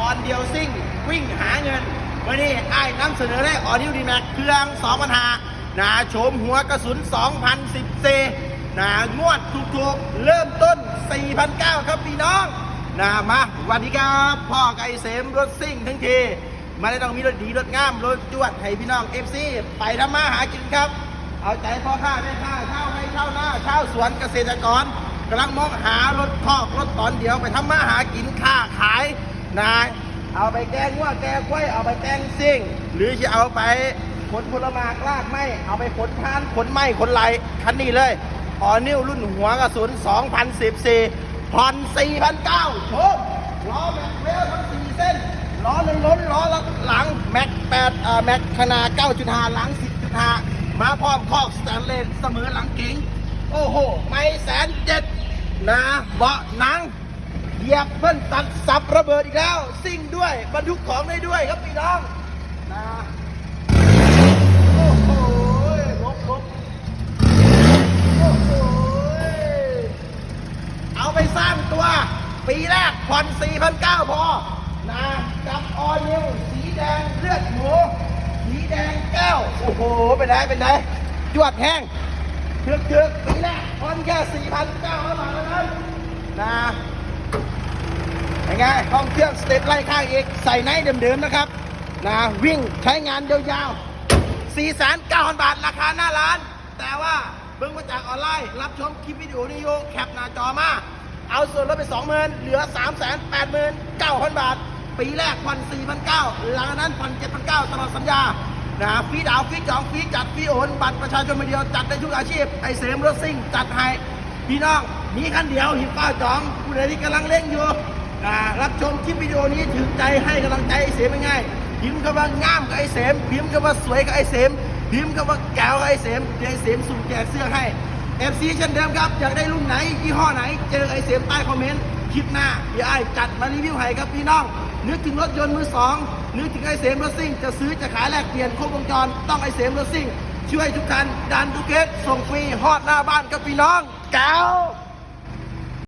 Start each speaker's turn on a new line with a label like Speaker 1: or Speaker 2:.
Speaker 1: ตอนเดียวซิ่งวิ่งหาเงินวันนี้ไอ้นำเสนอได้ออนิวดีแม็กเครื่อง2ปัญหานาโฉมหัวกระสุน 2010นางวดถูกๆ เริ่มต้น 4,900 ครับพี่น้องนามาวันนี้ครับพ่อไก่เสมรถซิ่งทั้งทีมาได้ต้องมีรถดีรถงามรถจวดให้พี่น้องเอฟซีไปทำมาหากินครับ เอาใจพ่อค้าแม่ค้าเช่าให้เช่าหน้าเช่าสวนเกษตรกรกำลังมองหารถคอกรถตอนเดียวไปทำมาหากินค้าขาย นายเอาไปแกงว่าแกงกล้วยเอาไปแกงซิ่ง หรือจะเอาไปขนผลไม้ลากไม้เอาไปขนทานขนไม้ขนไหลคันนี้เลยออนิวรุ่นหัวกระสุน 2014ผ่อน4,900โชคล้อแม็กเวลทั้ง4เส้นล้อหนึ่งล้นล้อหลังแม็กแปดเอ่อแม็กขนาด9.5 หลัง 10.5 มาพร้อมคอกสแตนเลสเสมอหลังเก๋งโอ้โห ไม่แสนเจ็ดนะเบาะหนัง เหยียบเพิ่นตัดสับระเบิดอีกแล้ว ซิ่งด้วยบรรทุกของได้ด้วยครับพี่น้องนะโอ้โหลบลบโอ้โหเอาไปสร้างตัว ปีแรกผ่อน4,900พอนะกับออนิวสีแดงเลือดหมูสีแดงแก้ว โอ้โห เป็นไงเป็นไงจวดแห้งเถือกเถือกปีแรกผ่อนแค่4,900บาทเท่านั้นนะเป็น ไงห้องเครื่องสเต็ปไล่ข้างอีก ใส่ไนท์เดิมๆนะครับนะวิ่งใช้งานยาวๆ4,900บาทราคาหน้าร้าน แต่ว่าเบิ่งมาจากออนไลน์ รับชมคลิปวิดีโอนี้โยแคปหน้าจอมา เอาส่วนลดไป 20,000 เหลือ 389,000 บาท ปีแรกผ่อน4,900หลังนั้นผ่อน7,900ตลอดสัญญานะฟรีดาวฟรีจองฟรีจัดฟรีโอนบัตรประชาชนมาเดียวจัดได้ทุกอาชีพไอเสมรถซิ่งจัดให้พี่น้องมีคันเดียวหิบป้าจองผู้ใดที่กำลังเล่นอยู่ รับชมคลิปวิดีโอนี้ถึงใจให้กำลังใจไอเสมง่ายๆพิมพ์คำว่างามกับไอเสมพิมพ์คำว่าสวยกับไอเสมพิมพ์คำว่าแก้วกับไอเสมเดี๋ยวไอเสมสุ่มแจกเสื้อให้เอฟซีเช่นเดิมครับอยากได้รุ่นไหนยี่ห้อไหน เจอไอเสมใต้คอมเมนต์คลิปหน้าเดี๋ยวไอจัดมารีวิวให้ครับพี่น้องนึกถึงรถยนต์มือสองนึกถึงไอเสมรถซิ่งจะซื้อจะขายแลกเปลี่ยนครบวงจรต้องไอเสมรถซิ่งช่วยทุกท่านดันทุกเคสส่งฟรีฮอดหน้าบ้านกับพี่น้องแก้ว